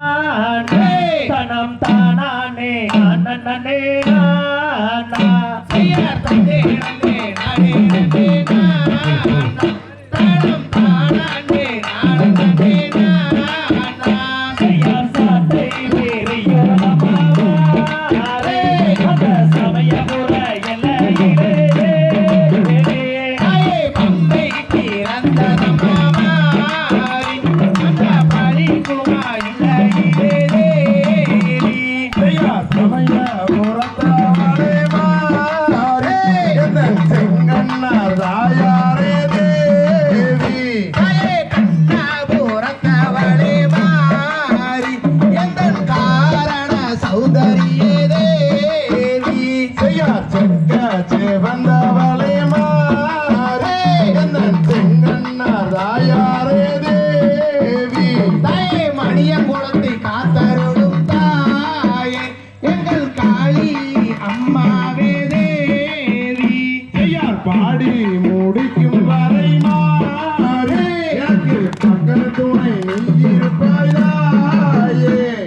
தனம் தானானே நானே நானா செய்யார் தந்தே நந்தே நாடே நந்தே நானா. துணை நீ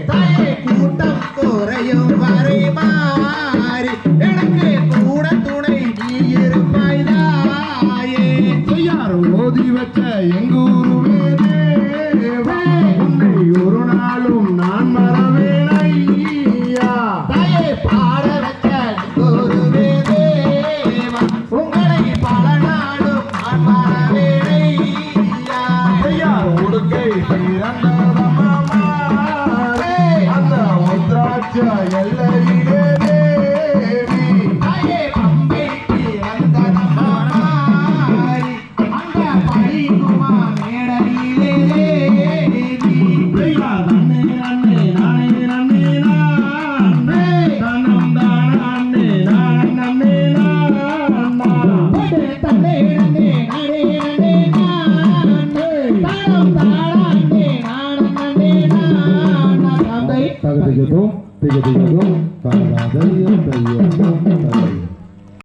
தாயே கூட்டம் குறையும் வரை மாறி எனக்கு கூட துணை நீ செய்யார் ஓதி வச்ச உடுக்கை பிறந்தவமா மாறே அந்த உத்ராட்ச எல்லையிலே 되게 도 되게 되게 도 다다다이어 다이어 다다이어